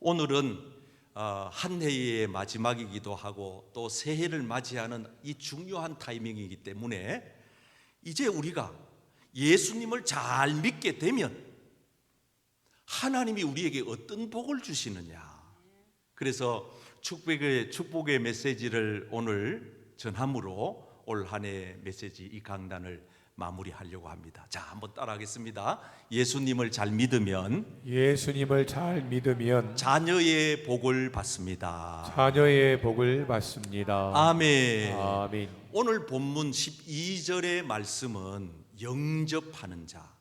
오늘은 어, 한 해의 마지막이기도 하고 또 새해를 맞이하는 이 중요한 타이밍이기 때문에 이제 우리가 예수님을 잘 믿게 되면 하나님이 우리에게 어떤 복을 주시느냐. 그래서 축복의 축복의 메시지를 오늘 전함으로 올 한 해 메시지 이 강단을 마무리하려고 합니다. 자, 한번 따라하겠습니다. 예수님을 잘 믿으면 예수님을 잘 믿으면 자녀의 복을 받습니다. 자녀의 복을 받습니다. 아멘. 아멘. 오늘 본문 12절의 말씀은 영접하는 자.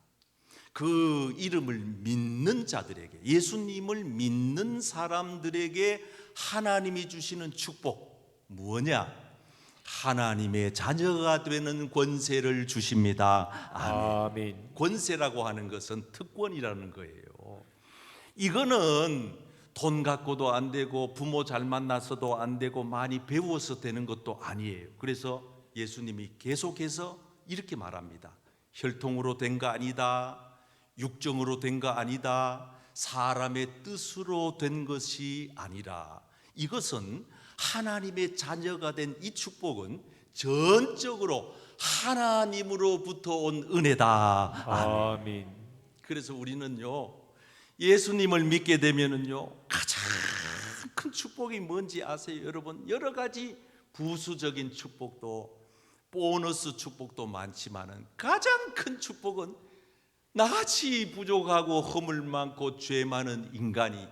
그 이름을 믿는 자들에게 예수님을 믿는 사람들에게 하나님이 주시는 축복 뭐냐? 하나님의 자녀가 되는 권세를 주십니다. 아멘. 아멘. 권세라고 하는 것은 특권이라는 거예요. 이거는 돈 갖고도 안 되고 부모 잘 만나서도 안 되고 많이 배워서 되는 것도 아니에요. 그래서 예수님이 계속해서 이렇게 말합니다. 혈통으로 된 거 아니다. 육정으로 된 거 아니다. 사람의 뜻으로 된 것이 아니라 이것은 하나님의 자녀가 된 이 축복은 전적으로 하나님으로부터 온 은혜다. 아멘. 아멘. 그래서 우리는요 예수님을 믿게 되면은요 가장 큰 축복이 뭔지 아세요, 여러분? 여러 가지 부수적인 축복도 보너스 축복도 많지만은 가장 큰 축복은 나같이 부족하고 허물 많고 죄 많은 인간이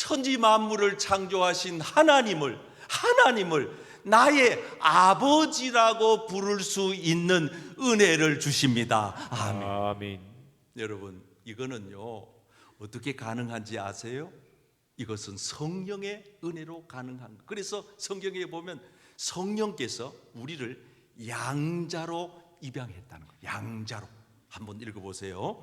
천지 만물을 창조하신 하나님을 하나님을 나의 아버지라고 부를 수 있는 은혜를 주십니다. 아멘. 아멘. 여러분 이거는요 어떻게 가능한지 아세요? 이것은 성령의 은혜로 가능한 거. 그래서 성경에 보면 성령께서 우리를 양자로 입양했다는 거. 양자로 한번 읽어 보세요.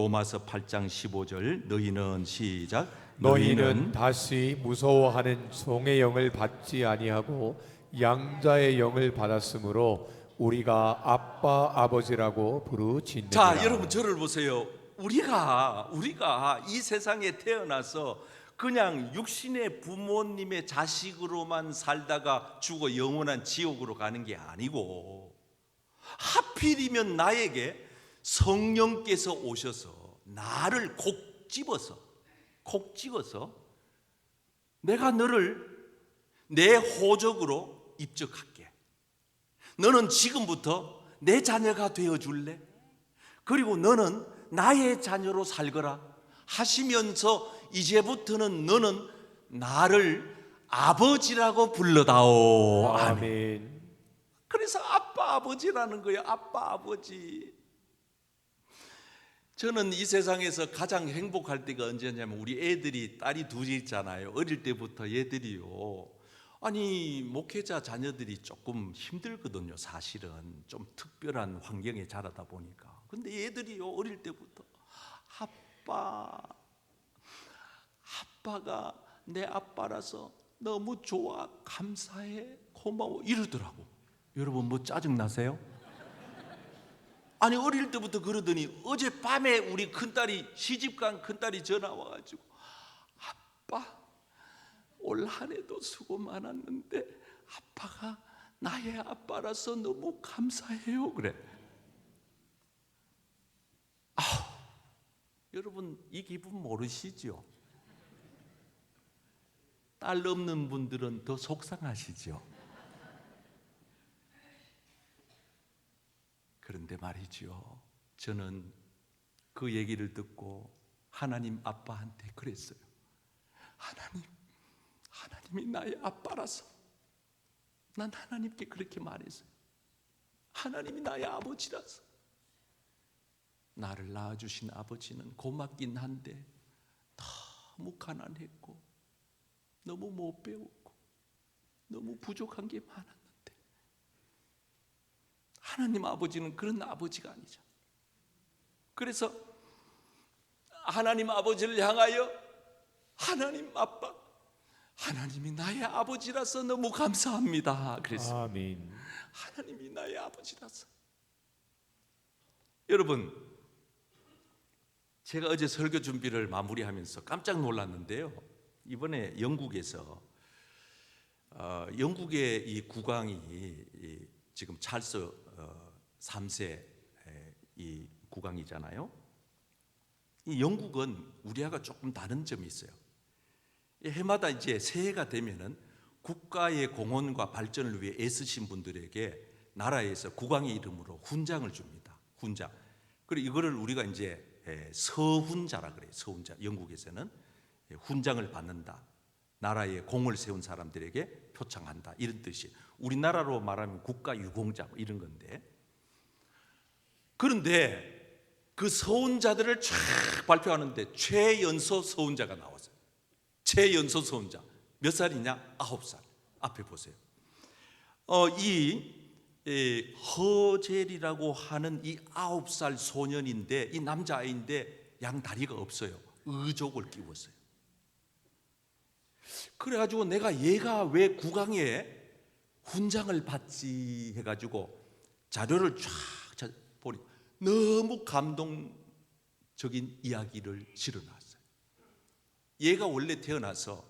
로마서 8장 15절 너희는 시작 너희는 다시 무서워하는 종의 영을 받지 아니하고 양자의 영을 받았으므로 우리가 아빠 아버지라고 부르짖느니라. 자, 여러분 저를 보세요. 우리가 우리가 이 세상에 태어나서 그냥 육신의 부모님의 자식으로만 살다가 죽어 영원한 지옥으로 가는 게 아니고 하필이면 나에게 성령께서 오셔서 나를 콕 집어서 콕 찍어서 내가 너를 내 호적으로 입적할게. 너는 지금부터 내 자녀가 되어 줄래? 그리고 너는 나의 자녀로 살거라 하시면서 이제부터는 너는 나를 아버지라고 불러다오. 아멘. 아멘. 그래서 아빠 아버지라는 거예요. 아빠 아버지. 저는 이 세상에서 가장 행복할 때가 언제냐면 우리 애들이 딸이 둘이 있잖아요. 어릴 때부터 얘들이요. 아니 목회자 자녀들이 조금 힘들거든요. 사실은 좀 특별한 환경에 자라다 보니까. 근데 얘들이요 어릴 때부터 아빠, 아빠가 내 아빠라서 너무 좋아, 감사해, 고마워 이러더라고. 여러분 뭐 짜증 나세요? 아니 어릴 때부터 그러더니 어제 밤에 우리 큰딸이 시집간 큰딸이 전화 와가지고 아빠 올 한해도 수고 많았는데 아빠가 나의 아빠라서 너무 감사해요 그래 아우 여러분 이 기분 모르시죠? 딸 없는 분들은 더 속상하시죠? 그런데 말이죠. 저는 그 얘기를 듣고 하나님 아빠한테 그랬어요. 하나님, 하나님이 나의 아빠라서 난 하나님께 그렇게 말했어요. 하나님이 나의 아버지라서 나를 낳아주신 아버지는 고맙긴 한데 너무 가난했고 너무 못 배웠고 너무 부족한 게 많았는데 하나님 아버지는 그런 아버지가 아니죠. 그래서 하나님 아버지를 향하여 하나님 아빠 하나님이 나의 아버지라서 너무 감사합니다. 그래서 아멘. 하나님이 나의 아버지라서 여러분 제가 어제 설교 준비를 마무리하면서 깜짝 놀랐는데요. 이번에 영국에서 어, 영국의 이 국왕이 이 지금 찰스 어, 3세 이 국왕이잖아요. 이 영국은 우리하고 조금 다른 점이 있어요. 이 해마다 이제 새해가 되면은 국가의 공헌과 발전을 위해 애쓰신 분들에게 나라에서 국왕의 이름으로 훈장을 줍니다. 훈장. 그리고 이거를 우리가 이제 에, 서훈자라 그래요. 서훈자. 영국에서는 예, 훈장을 받는다. 나라에 공을 세운 사람들에게 표창한다. 이런 뜻이. 우리나라로 말하면 국가 유공자 뭐 이런 건데. 그런데 그 서훈자들을 쫙 발표하는데 최연소 서훈자가 나왔어요. 최연소 서훈자 몇 살이냐? 아홉 살. 앞에 보세요. 어, 이 에, 허젤이라고 하는 이 아홉 살 소년인데 이 남자아이인데 양 다리가 없어요. 의족을 끼웠어요. 그래가지고 내가 얘가 왜 국왕에 훈장을 받지 해가지고 자료를 쫙 찾- 보니 너무 감동적인 이야기를 실어놨어요. 얘가 원래 태어나서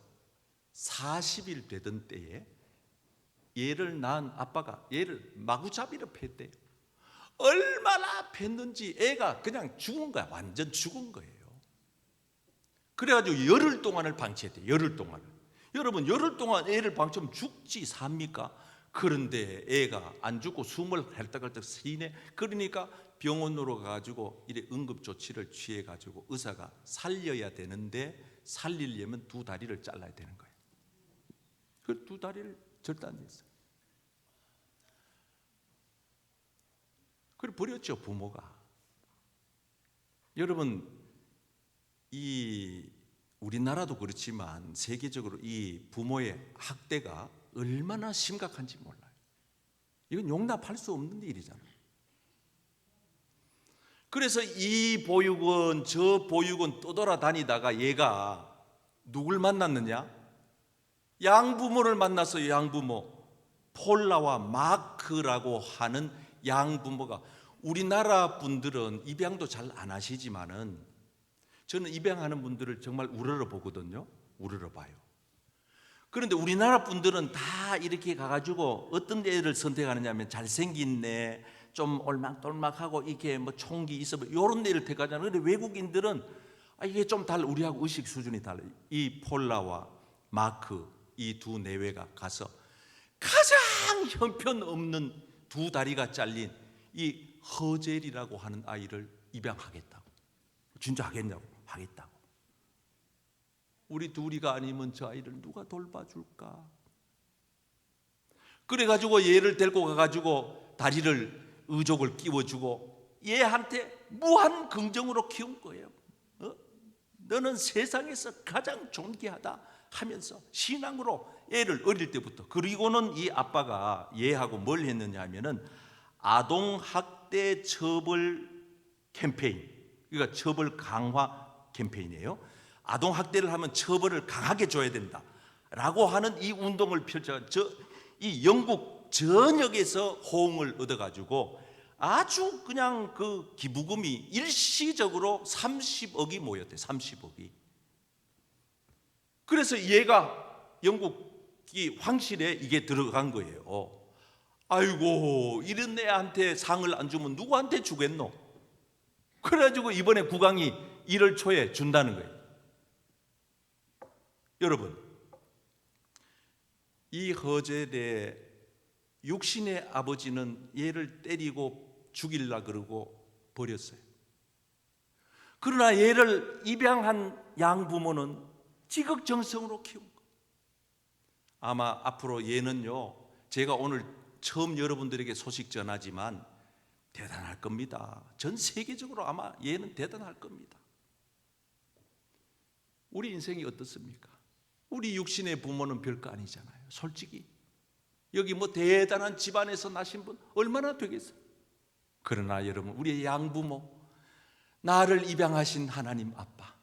40일 되던 때에 얘를 낳은 아빠가 얘를 마구잡이로 팼대요. 얼마나 팼는지 애가 그냥 죽은 거야. 완전 죽은 거예요. 그래가지고 열흘 동안을 방치했대. 열흘 동안을. 여러분 열흘 동안 애를 방치하면 죽지 삽니까? 그런데 애가 안 죽고 숨을 헐떡헐떡 쉬네. 그러니까 병원으로 가가지고 이래 응급 조치를 취해 가지고 의사가 살려야 되는데 살리려면 두 다리를 잘라야 되는 거예요. 그 두 다리를 절단했어요. 그래 버렸죠 부모가. 여러분 이 우리나라도 그렇지만 세계적으로 이 부모의 학대가 얼마나 심각한지 몰라요. 이건 용납할 수 없는 일이잖아요. 그래서 이 보육원 저 보육원 떠돌아다니다가 얘가 누굴 만났느냐? 양부모를 만났어요. 양부모 폴라와 마크라고 하는 양부모가 우리나라 분들은 입양도 잘 안 하시지만은 저는 입양하는 분들을 정말 우러러 보거든요. 우러러 봐요. 그런데 우리나라 분들은 다 이렇게 가가지고 어떤 애를 선택하느냐면 잘생긴 애, 좀 올막돌막하고 이렇게 뭐 총기 있어 이런 애를 택하잖아요. 그런데 외국인들은 아, 이게 좀 달라. 우리하고 의식 수준이 달라요. 이 폴라와 마크 이 두 내외가 가서 가장 형편없는 두 다리가 잘린 이 허젤이라고 하는 아이를 입양하겠다고. 진짜 하겠냐고. 하겠다고. 우리 둘이가 아니면 저 아이를 누가 돌봐줄까? 그래가지고 얘를 데리고 가가지고 다리를 의족을 끼워주고 얘한테 무한 긍정으로 키운 거예요. 어? 너는 세상에서 가장 존귀하다 하면서 신앙으로 얘를 어릴 때부터 그리고는 이 아빠가 얘하고 뭘 했느냐 하면은 아동 학대 처벌 캠페인 그러니까 처벌 강화 캠페인이에요. 아동 학대를 하면 처벌을 강하게 줘야 된다 라고 하는 이 운동을 펼쳐 저 이 영국 전역에서 호응을 얻어 가지고 아주 그냥 그 기부금이 일시적으로 30억이 모였대. 30억이. 그래서 얘가 영국이 황실에 이게 들어간 거예요. 아이고 이런 애한테 상을 안 주면 누구한테 주겠노? 그래가지고 이번에 국왕이 1월 초에 준다는 거예요. 여러분, 이 허젤의 육신의 아버지는 얘를 때리고 죽일라 그러고 버렸어요. 그러나 얘를 입양한 양부모는 지극정성으로 키운 거. 아마 앞으로 얘는요, 제가 오늘 처음 여러분들에게 소식 전하지만 대단할 겁니다. 전 세계적으로 아마 얘는 대단할 겁니다. 우리 인생이 어떻습니까? 우리 육신의 부모는 별거 아니잖아요. 솔직히. 여기 뭐 대단한 집안에서 나신 분 얼마나 되겠어요? 그러나 여러분, 우리의 양부모, 나를 입양하신 하나님 아빠,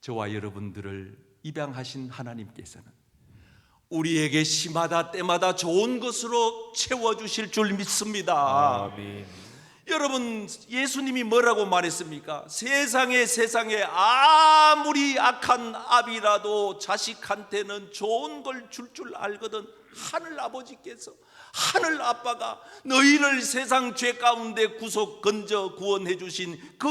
저와 여러분들을 입양하신 하나님께서는 우리에게 시마다 때마다 좋은 것으로 채워주실 줄 믿습니다. 아멘. 여러분 예수님이 뭐라고 말했습니까? 세상에 세상에 아무리 악한 아비라도 자식한테는 좋은 걸줄줄 알거든 하늘 아버지께서 하늘 아빠가 너희를 세상 죄 가운데 구속 건져 구원해 주신 그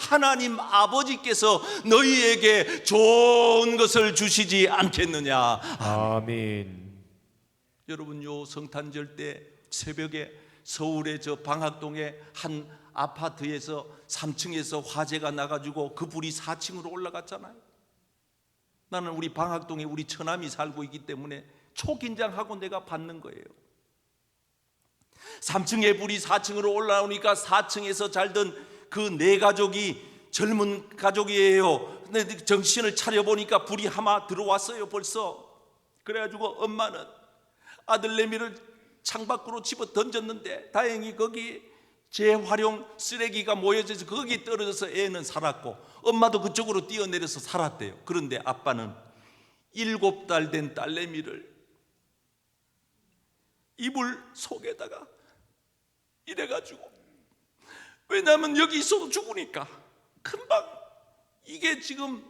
하나님 아버지께서 너희에게 좋은 것을 주시지 않겠느냐 아멘. 여러분 요 성탄절 때 새벽에 서울의 저 방학동의 한 아파트에서 3층에서 화재가 나가지고 그 불이 4층으로 올라갔잖아요. 나는 우리 방학동에 우리 처남이 살고 있기 때문에 초긴장하고 내가 받는 거예요. 3층에 불이 4층으로 올라오니까 4층에서 살던 그 네 가족이 젊은 가족이에요. 근데 정신을 차려보니까 불이 하나 들어왔어요 벌써. 그래가지고 엄마는 아들 내미를 창밖으로 집어 던졌는데 다행히 거기 재활용 쓰레기가 모여져서 거기 떨어져서 애는 살았고 엄마도 그쪽으로 뛰어내려서 살았대요. 그런데 아빠는 일곱 달 된 딸내미를 이불 속에다가 이래가지고 왜냐하면 여기 있어도 죽으니까 금방 이게 지금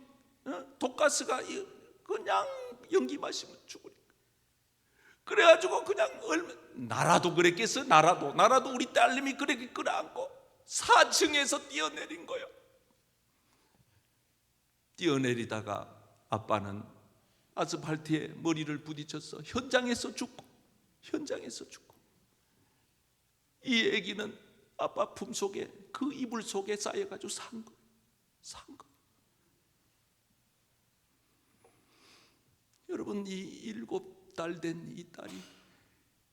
어? 독가스가 이- 그냥 연기 마시면 죽으니까 그래가지고 그냥 얼마 나라도 그랬겠어 나라도 나라도 우리 딸님이 그렇게 끌어안고 4층에서 뛰어내린 거요 뛰어내리다가 아빠는 아스팔트에 머리를 부딪혀서 현장에서 죽고 현장에서 죽고 이 아기는 아빠 품 속에 그 이불 속에 쌓여가지고 산 거, 산 거. 여러분 이 일곱 달 된 이 딸이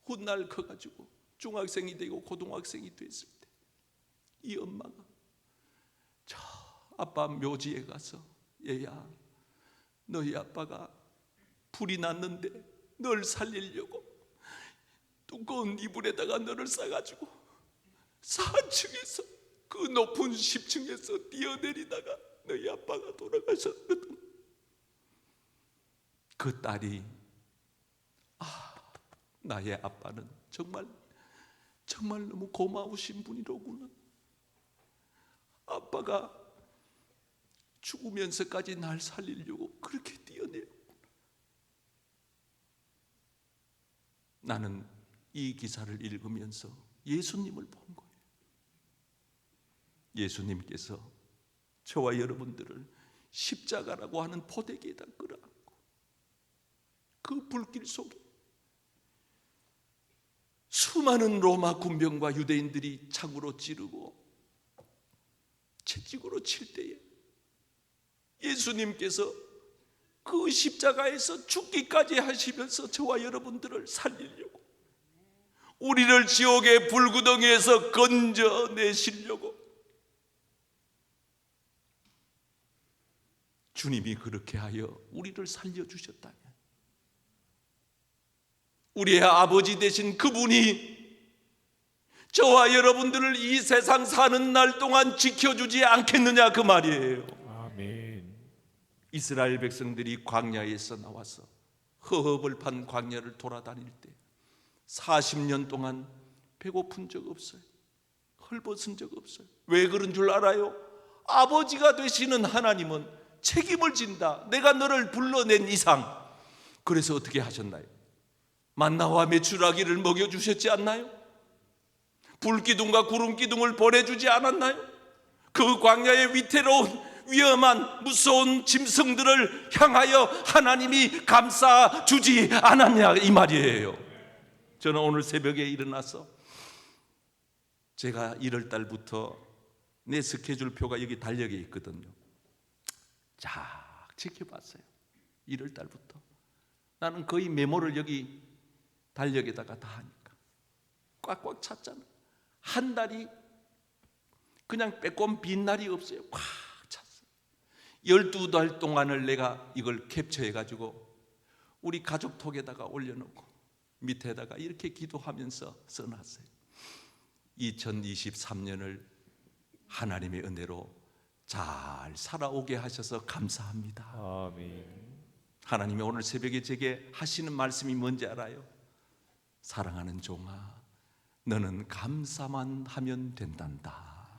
훗날 커가지고 중학생이 되고 고등학생이 됐을 때 이 엄마가 저 아빠 묘지에 가서 얘야 너희 아빠가 불이 났는데 널 살리려고 두꺼운 이불에다가 너를 싸가지고 4층에서 그 높은 10층에서 뛰어내리다가 너희 아빠가 돌아가셨거든. 그 딸이 아 나의 아빠는 정말 정말 너무 고마우신 분이로구나. 아빠가 죽으면서까지 날 살리려고 그렇게 뛰어내렸구나. 나는 이 기사를 읽으면서 예수님을 본 거예요. 예수님께서 저와 여러분들을 십자가라고 하는 포대기에다 끌어안고 그 불길 속에 수많은 로마 군병과 유대인들이 창으로 찌르고 채찍으로 칠 때에 예수님께서 그 십자가에서 죽기까지 하시면서 저와 여러분들을 살리려고 우리를 지옥의 불구덩이에서 건져내시려고 주님이 그렇게 하여 우리를 살려주셨다면 우리의 아버지 되신 그분이 저와 여러분들을 이 세상 사는 날 동안 지켜주지 않겠느냐 그 말이에요. 아멘. 이스라엘 백성들이 광야에서 나와서 허허벌 판 광야를 돌아다닐 때 40년 동안 배고픈 적 없어요. 헐벗은 적 없어요. 왜 그런 줄 알아요? 아버지가 되시는 하나님은 책임을 진다. 내가 너를 불러낸 이상. 그래서 어떻게 하셨나요? 만나와 메추라기를 먹여 주셨지 않나요? 불기둥과 구름기둥을 보내주지 않았나요? 그 광야의 위태로운 위험한 무서운 짐승들을 향하여 하나님이 감싸 주지 않았냐 이 말이에요. 저는 오늘 새벽에 일어나서 제가 1월 달부터 내 스케줄표가 여기 달력에 있거든요. 쫙 지켜봤어요. 1월 달부터 나는 거의 메모를 여기 달력에다가 다 하니까 꽉꽉 찼잖아. 한 달이 그냥 빼꼼 빈 날이 없어요. 꽉 찼어. 12달 동안을 내가 이걸 캡처해 가지고 우리 가족톡에다가 올려놓고 밑에다가 이렇게 기도하면서 써놨어요. 2023년을 하나님의 은혜로 잘 살아오게 하셔서 감사합니다. 아멘. 하나님이 오늘 새벽에 제게 하시는 말씀이 뭔지 알아요? 사랑하는 종아, 너는 감사만 하면 된단다.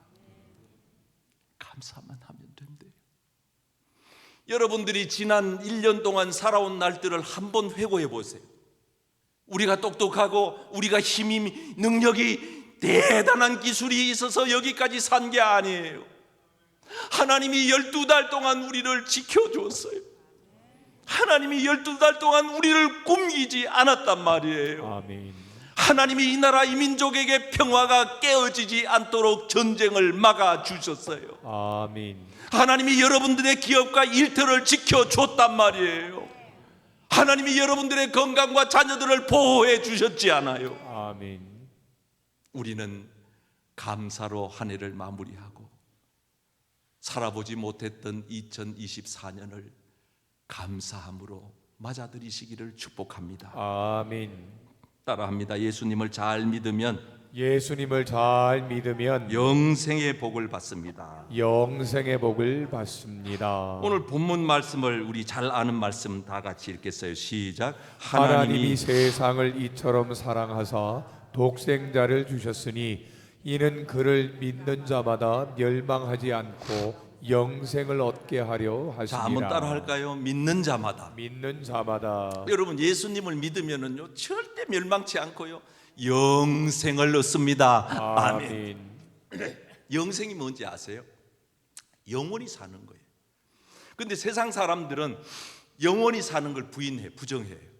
감사만 하면 된대요. 여러분들이 지난 1년 동안 살아온 날들을 한번 회고해 보세요. 우리가 똑똑하고 우리가 힘이 능력이 대단한 기술이 있어서 여기까지 산 게 아니에요. 하나님이 12달 동안 우리를 지켜줬어요. 하나님이 12달 동안 우리를 굶기지 않았단 말이에요. 아멘. 하나님이 이 나라 이 민족에게 평화가 깨어지지 않도록 전쟁을 막아 주셨어요. 아멘. 하나님이 여러분들의 기업과 일터를 지켜 줬단 말이에요. 하나님이 여러분들의 건강과 자녀들을 보호해 주셨지 않아요. 아멘. 우리는 감사로 한 해를 마무리하고 살아보지 못했던 2024년을 감사함으로 맞아들이시기를 축복합니다. 아멘. 따라합니다. 예수님을 잘 믿으면 예수님을 잘 믿으면 영생의 복을 받습니다. 영생의 복을 받습니다. 오늘 본문 말씀을 우리 잘 아는 말씀 다 같이 읽겠어요. 시작. 하나님이 하나님이 세상을 이처럼 사랑하사 독생자를 주셨으니 이는 그를 믿는 자마다 멸망하지 않고 영생을 얻게 하려 하심이라. 자 한번 따라 할까요? 믿는 자마다. 믿는 자마다 여러분 예수님을 믿으면은요 절대 멸망치 않고요 영생을 얻습니다. 아멘. 영생이 뭔지 아세요? 영원히 사는 거예요. 근데 세상 사람들은 영원히 사는 걸 부인해, 부정해요.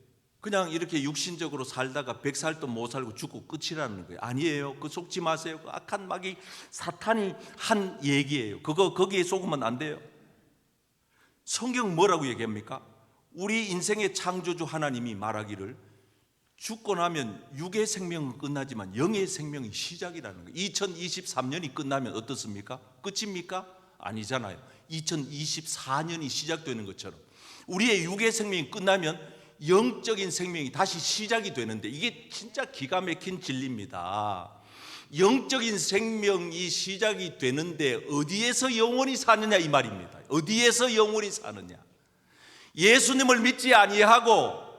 그냥 이렇게 육신적으로 살다가 백 살도 못 살고 죽고 끝이라는 거예요. 아니에요. 그 속지 마세요. 그 악한 마귀 사탄이 한 얘기예요. 그거 거기에 속으면 안 돼요. 성경 뭐라고 얘기합니까? 우리 인생의 창조주 하나님이 말하기를 죽고 나면 육의 생명은 끝나지만 영의 생명이 시작이라는 거예요. 2023년이 끝나면 어떻습니까? 끝입니까? 아니잖아요. 2024년이 시작되는 것처럼 우리의 육의 생명이 끝나면 영적인 생명이 다시 시작이 되는데 이게 진짜 기가 막힌 진리입니다. 영적인 생명이 시작이 되는데 어디에서 영원히 사느냐 이 말입니다. 어디에서 영원히 사느냐? 예수님을 믿지 아니하고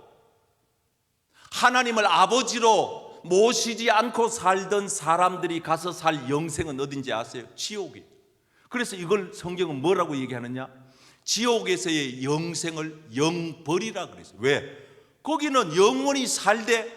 하나님을 아버지로 모시지 않고 살던 사람들이 가서 살 영생은 어딘지 아세요? 지옥이. 그래서 이걸 성경은 뭐라고 얘기하느냐? 지옥에서의 영생을 영벌이라 그랬어요. 왜? 거기는 영원히 살되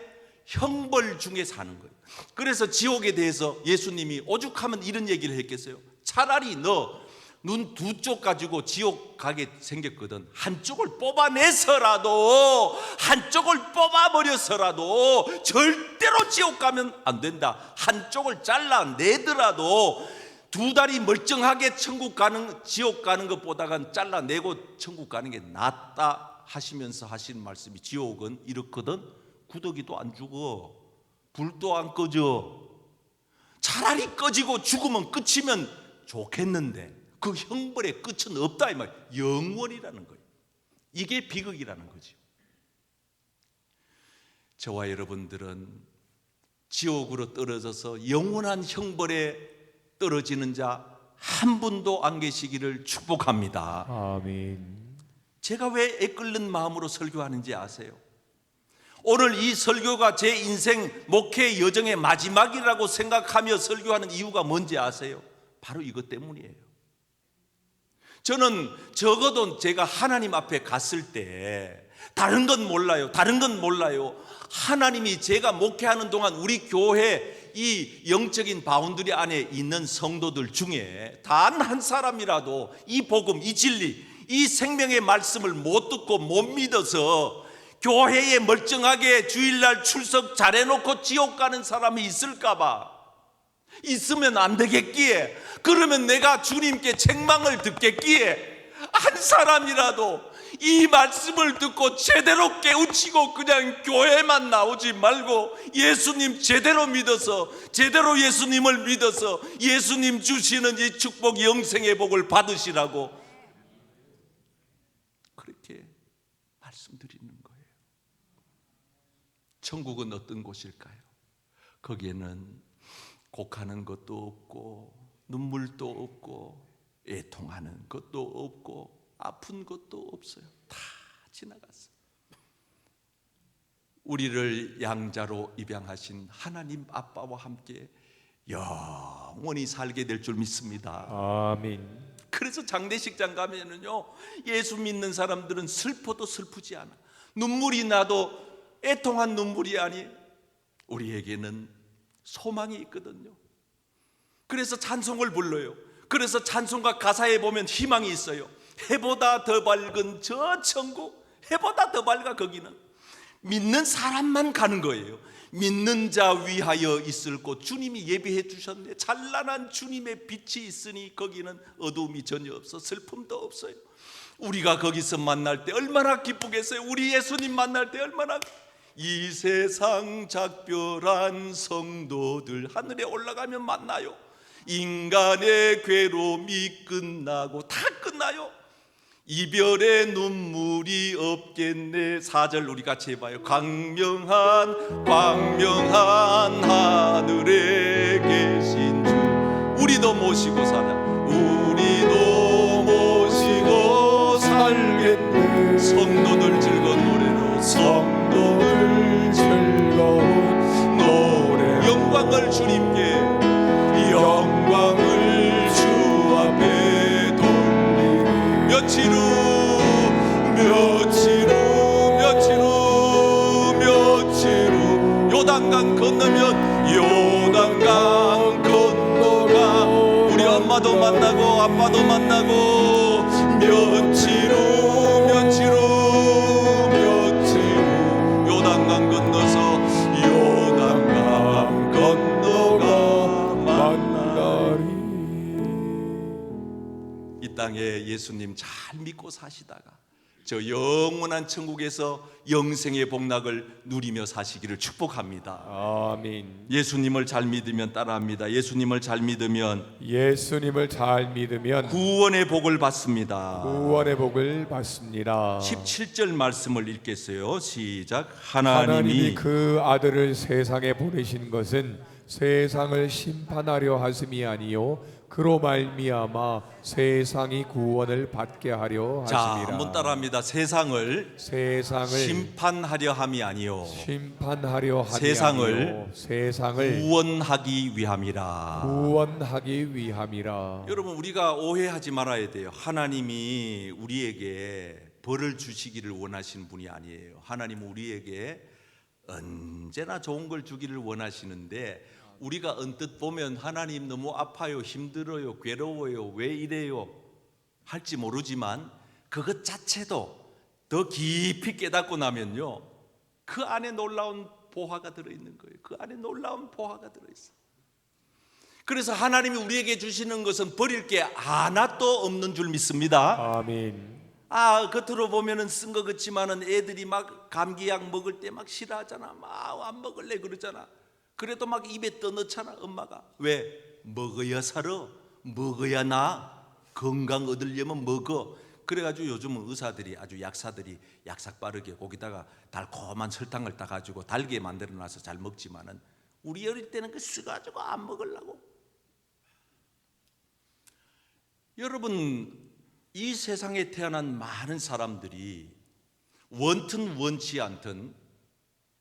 형벌 중에 사는 거예요. 그래서 지옥에 대해서 예수님이 오죽하면 이런 얘기를 했겠어요. 차라리 너 눈 두 쪽 가지고 지옥 가게 생겼거든. 한쪽을 뽑아내서라도 한쪽을 뽑아버려서라도 절대로 지옥 가면 안 된다. 한쪽을 잘라내더라도 두 다리 멀쩡하게 천국 가는 지옥 가는 것보다는 잘라내고 천국 가는 게 낫다 하시면서 하시는 말씀이 지옥은 이렇거든. 구더기도 안 죽어. 불도 안 꺼져. 차라리 꺼지고 죽으면 끝이면 좋겠는데 그 형벌의 끝은 없다 이 말. 영원이라는 거예요. 이게 비극이라는 거죠. 저와 여러분들은 지옥으로 떨어져서 영원한 형벌에 떨어지는 자 한 분도 안 계시기를 축복합니다. 아멘. 제가 왜 애끓는 마음으로 설교하는지 아세요? 오늘 이 설교가 제 인생 목회 여정의 마지막이라고 생각하며 설교하는 이유가 뭔지 아세요? 바로 이것 때문이에요. 저는 적어도 제가 하나님 앞에 갔을 때 다른 건 몰라요. 다른 건 몰라요. 하나님이 제가 목회하는 동안 우리 교회 이 영적인 바운드리 안에 있는 성도들 중에 단 한 사람이라도 이 복음, 이 진리, 이 생명의 말씀을 못 듣고 못 믿어서 교회에 멀쩡하게 주일날 출석 잘해놓고 지옥 가는 사람이 있을까봐. 있으면 안 되겠기에. 그러면 내가 주님께 책망을 듣겠기에 한 사람이라도 이 말씀을 듣고 제대로 깨우치고 그냥 교회만 나오지 말고 예수님 제대로 믿어서 제대로 예수님을 믿어서 예수님 주시는 이 축복 영생의 복을 받으시라고 그렇게 말씀드리는 거예요. 천국은 어떤 곳일까요? 거기에는 곡하는 것도 없고 눈물도 없고 애통하는 것도 없고 아픈 것도 없어요. 다 지나갔어요. 우리를 양자로 입양하신 하나님 아빠와 함께 영원히 살게 될 줄 믿습니다. 아멘. 그래서 장례식장 가면은요 예수 믿는 사람들은 슬퍼도 슬프지 않아 눈물이 나도 애통한 눈물이 아니 우리에게는 소망이 있거든요 그래서 찬송을 불러요 그래서 찬송가 가사에 보면 희망이 있어요 해보다 더 밝은 저 천국 해보다 더 밝아 거기는 믿는 사람만 가는 거예요. 믿는 자 위하여 있을 곳 주님이 예비해 주셨네. 찬란한 주님의 빛이 있으니 거기는 어두움이 전혀 없어 슬픔도 없어요. 우리가 거기서 만날 때 얼마나 기쁘겠어요. 우리 예수님 만날 때 얼마나 이 세상 작별한 성도들 하늘에 올라가면 만나요. 인간의 괴로움이 끝나고 다 끝나요. 이별의 눈물이 없겠네. 사절 우리 같이 해봐요. 광명한 광명한 하늘에 계신 주. 우리도 모시고 살아. 우리도 모시고 살겠네. 성도들 즐거운 노래로 성 땅에 예수님 잘 믿고 사시다가 저 영원한 천국에서 영생의 복락을 누리며 사시기를 축복합니다. 아멘. 예수님을 잘 믿으면 따라합니다. 예수님을 잘 믿으면 예수님을 잘 믿으면 구원의 복을 받습니다. 구원의 복을 받습니다. 17절 말씀을 읽겠어요. 시작. 하나님이 하나님이 그 아들을 세상에 보내신 것은 세상을 심판하려 하심이 아니요 그로 말미암아 세상이 구원을 받게 하려 자, 하심이라. 한번 따라합니다. 세상을 세상을 심판하려 함이 아니요 심판하려 하니 세상을 아니요 세상을 구원하기 위함이라. 구원하기 위함이라. 여러분 우리가 오해하지 말아야 돼요. 하나님이 우리에게 벌을 주시기를 원하시는 분이 아니에요. 하나님은 우리에게 언제나 좋은 걸 주기를 원하시는데 우리가 언뜻 보면 하나님 너무 아파요, 힘들어요, 괴로워요, 왜 이래요 할지 모르지만 그것 자체도 더 깊이 깨닫고 나면요 그 안에 놀라운 보화가 들어 있는 거예요. 그 안에 놀라운 보화가 들어 있어. 그래서 하나님이 우리에게 주시는 것은 버릴 게 하나도 없는 줄 믿습니다. 아멘. 아 겉으로 보면은 쓴것 같지만은 애들이 막 감기약 먹을 때 막 싫어하잖아. 막 안 먹을래 그러잖아. 그래도 막 입에 떠넣잖아 엄마가. 왜? 먹어야 살아. 먹어야 나. 건강 얻으려면 먹어. 그래가지고 요즘은 의사들이 아주 약사들이 약삭 빠르게 거기다가 달콤한 설탕을 따가지고 달게 만들어놔서 잘 먹지만은 우리 어릴 때는 그 쓰가지고 안 먹으려고. 여러분 이 세상에 태어난 많은 사람들이 원튼 원치 않든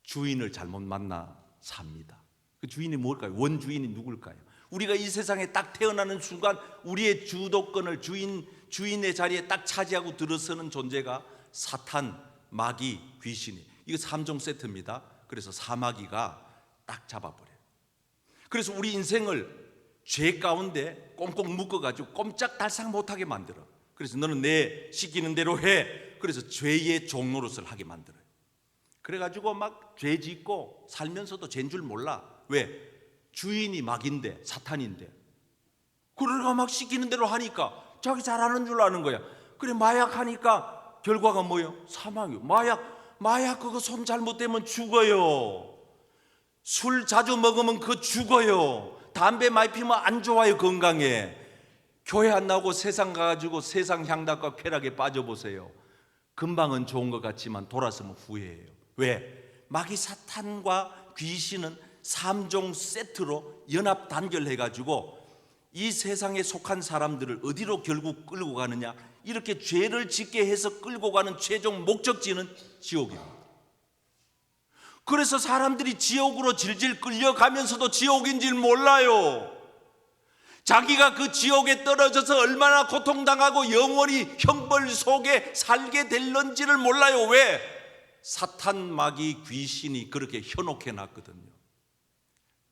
주인을 잘못 만나 삽니다. 그 주인이 뭘까요? 원주인이 누굴까요? 우리가 이 세상에 딱 태어나는 순간 우리의 주도권을 주인 주인의 자리에 딱 차지하고 들어서는 존재가 사탄, 마귀, 귀신이 이거 3종 세트입니다. 그래서 사마귀가 딱 잡아버려요. 그래서 우리 인생을 죄 가운데 꽁꽁 묶어가지고 꼼짝달싹 못하게 만들어. 그래서 너는 내 시키는 대로 해. 그래서 죄의 종노릇을 하게 만들어요. 그래가지고 막 죄 짓고 살면서도 죄인 줄 몰라. 왜? 주인이 막인데 사탄인데. 그러니까 막 시키는 대로 하니까 자기 잘하는 줄 아는 거야. 그래 마약 하니까 결과가 뭐예요? 사망이요. 마약 마약 그거 손 잘못되면 죽어요. 술 자주 먹으면 그 죽어요. 담배 많이 피면 안 좋아요 건강에. 교회 안 나오고 세상 가가지고 세상 향락과 쾌락에 빠져보세요. 금방은 좋은 것 같지만 돌아서면 후회해요. 왜? 마귀 사탄과 귀신은 삼종 세트로 연합 단결해 가지고 이 세상에 속한 사람들을 어디로 결국 끌고 가느냐? 이렇게 죄를 짓게 해서 끌고 가는 최종 목적지는 지옥입니다. 그래서 사람들이 지옥으로 질질 끌려가면서도 지옥인 줄 몰라요. 자기가 그 지옥에 떨어져서 얼마나 고통당하고 영원히 형벌 속에 살게 될런지를 몰라요. 왜? 사탄 마귀 귀신이 그렇게 현혹해 놨거든요.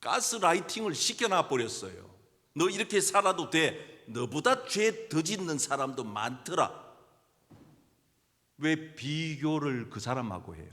가스라이팅을 시켜놔 버렸어요. 너 이렇게 살아도 돼. 너보다 죄 더 짓는 사람도 많더라. 왜 비교를 그 사람하고 해요?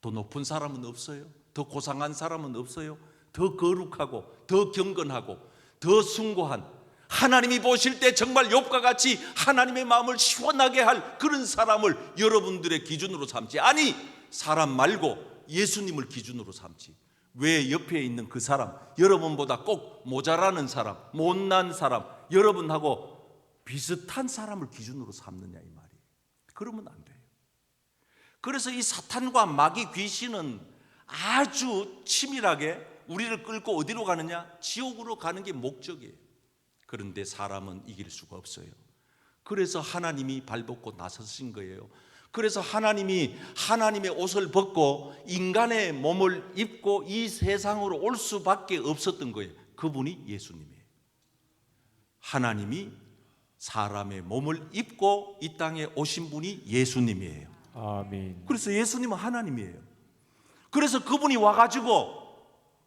더 높은 사람은 없어요. 더 고상한 사람은 없어요. 더 거룩하고 더 경건하고 더 숭고한 하나님이 보실 때 정말 욥과 같이 하나님의 마음을 시원하게 할 그런 사람을 여러분들의 기준으로 삼지 아니 사람 말고 예수님을 기준으로 삼지 왜 옆에 있는 그 사람 여러분보다 꼭 모자라는 사람 못난 사람 여러분하고 비슷한 사람을 기준으로 삼느냐 이 말이에요 그러면 안 돼요 그래서 이 사탄과 마귀 귀신은 아주 치밀하게 우리를 끌고 어디로 가느냐? 지옥으로 가는 게 목적이에요. 그런데 사람은 이길 수가 없어요. 그래서 하나님이 발벗고 나서신 거예요. 그래서 하나님이 하나님의 옷을 벗고 인간의 몸을 입고 이 세상으로 올 수밖에 없었던 거예요. 그분이 예수님이에요. 하나님이 사람의 몸을 입고 이 땅에 오신 분이 예수님이에요. 아멘. 그래서 예수님은 하나님이에요. 그래서 그분이 와가지고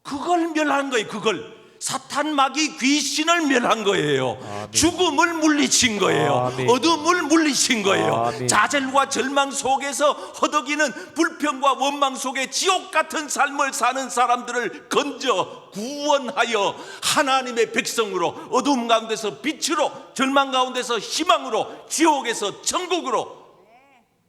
그걸 멸한 거예요. 그걸 사탄 마귀 귀신을 멸한 거예요. 아멘. 죽음을 물리친 거예요. 아멘. 어둠을 물리친 거예요. 아멘. 좌절과 절망 속에서 허덕이는 불평과 원망 속에 지옥 같은 삶을 사는 사람들을 건져 구원하여 하나님의 백성으로 어둠 가운데서 빛으로 절망 가운데서 희망으로 지옥에서 천국으로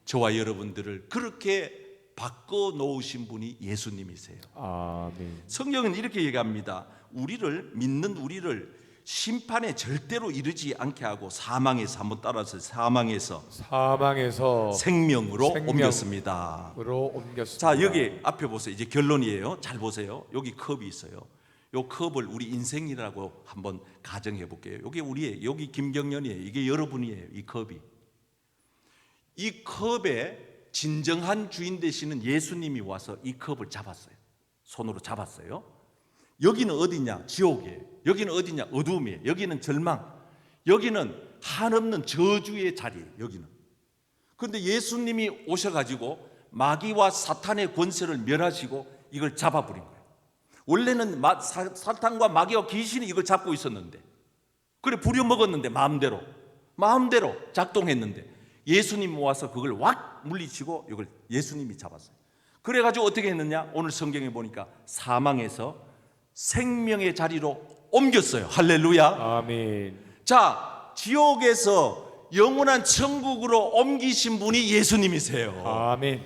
저와 여러분들을 그렇게 바꿔 놓으신 분이 예수님이세요. 아멘. 성경은 이렇게 얘기합니다. 우리를 믿는 우리를 심판에 절대로 이르지 않게 하고 사망에서 한번 따라서 사망에서 사망에서 생명으로 생명. 옮겼습니다. 으로 옮겼습니다. 자 여기 앞에 보세요. 이제 결론이에요. 잘 보세요. 여기 컵이 있어요. 요 컵을 우리 인생이라고 한번 가정해 볼게요. 여기 우리의 여기 김경련이에요. 이게 여러분이에요. 이 컵이 이 컵의 진정한 주인 되시는 예수님이 와서 이 컵을 잡았어요. 손으로 잡았어요. 여기는 어디냐? 지옥이에요. 여기는 어디냐? 어둠이에요. 여기는 절망. 여기는 한없는 저주의 자리예요. 여기는. 그런데 예수님이 오셔가지고 마귀와 사탄의 권세를 멸하시고 이걸 잡아버린 거예요. 원래는 사탄과 마귀와 귀신이 이걸 잡고 있었는데, 그래 부려먹었는데 마음대로 마음대로 작동했는데 예수님 와서 그걸 확 물리치고 이걸 예수님이 잡았어요. 그래가지고 어떻게 했느냐? 오늘 성경에 보니까 사망에서 생명의 자리로 옮겼어요. 할렐루야. 아멘. 자, 지옥에서 영원한 천국으로 옮기신 분이 예수님이세요. 아멘.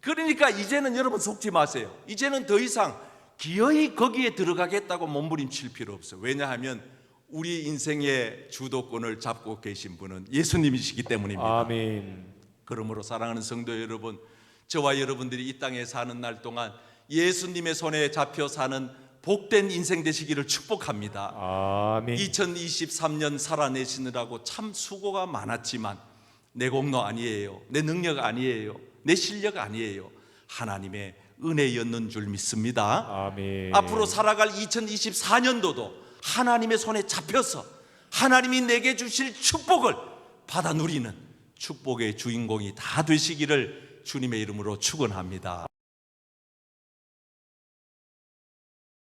그러니까 이제는 여러분 속지 마세요. 이제는 더 이상 기어이 거기에 들어가겠다고 몸부림칠 필요 없어요. 왜냐하면 우리 인생의 주도권을 잡고 계신 분은 예수님이시기 때문입니다. 아멘. 그러므로 사랑하는 성도 여러분, 저와 여러분들이 이 땅에 사는 날 동안 예수님의 손에 잡혀 사는 복된 인생 되시기를 축복합니다. 아멘. 2023년 살아내시느라고 참 수고가 많았지만 내 공로 아니에요. 내 능력 아니에요. 내 실력 아니에요. 하나님의 은혜였는 줄 믿습니다. 아멘. 앞으로 살아갈 2024년도도 하나님의 손에 잡혀서 하나님이 내게 주실 축복을 받아 누리는 축복의 주인공이 다 되시기를 주님의 이름으로 축원합니다.